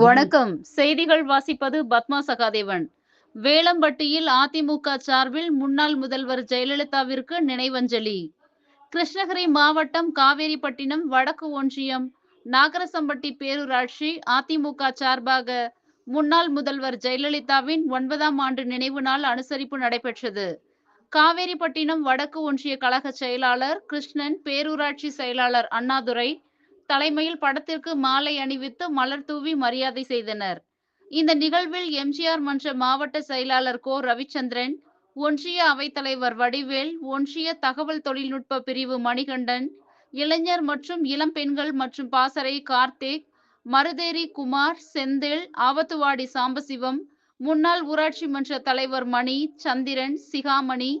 வணக்கம். செய்திகள் வாசிப்பது பத்மா சகாதேவன். வேளம்பட்டியில் அதிமுக சார்பில் முன்னாள் முதல்வர் ஜெயலலிதாவிற்கு நினைவஞ்சலி. கிருஷ்ணகிரி மாவட்டம் காவேரிப்பட்டினம் வடக்கு ஒன்றியம் நாகரசம்பட்டி பேரூராட்சி அதிமுக சார்பாக முன்னாள் முதல்வர் ஜெயலலிதாவின் ஒன்பதாம் ஆண்டு நினைவு நாள் அனுசரிப்பு நடைபெற்றது. காவேரிப்பட்டினம் வடக்கு ஒன்றிய கழக செயலாளர் கிருஷ்ணன் பேரூராட்சி செயலாளர் அண்ணாதுரை தலைமையில் படத்திற்கு மாலை அணிவித்து மலர் தூவி மரியாதை செய்தனர். இந்த நிகழ்வில் எம்ஜிஆர் மன்ற மாவட்ட செயலாளர் கோ. ரவிச்சந்திரன் ஒன்றிய அவைத்தலைவர் வடிவேல் ஒன்றிய தகவல் தொழில்நுட்ப பிரிவு மணிகண்டன் இளைஞர் மற்றும் இளம் பெண்கள் மற்றும் பாசறை கார்த்திக் மருதேரி குமார் செந்தில் ஆவத்துவாடி சாம்பசிவம் முன்னாள் ஊராட்சி மன்ற தலைவர் மணி சந்திரன் சிகாமணி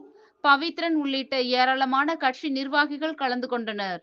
பவித்ரன் உள்ளிட்ட ஏராளமான கட்சி நிர்வாகிகள் கலந்து கொண்டனர்.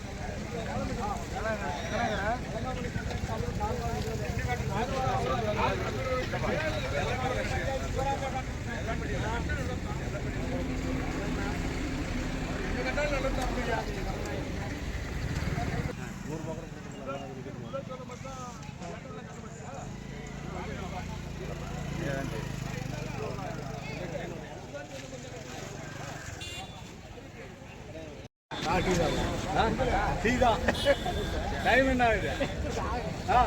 டீ தான். டைம் என்ன ஆகுது ஆ.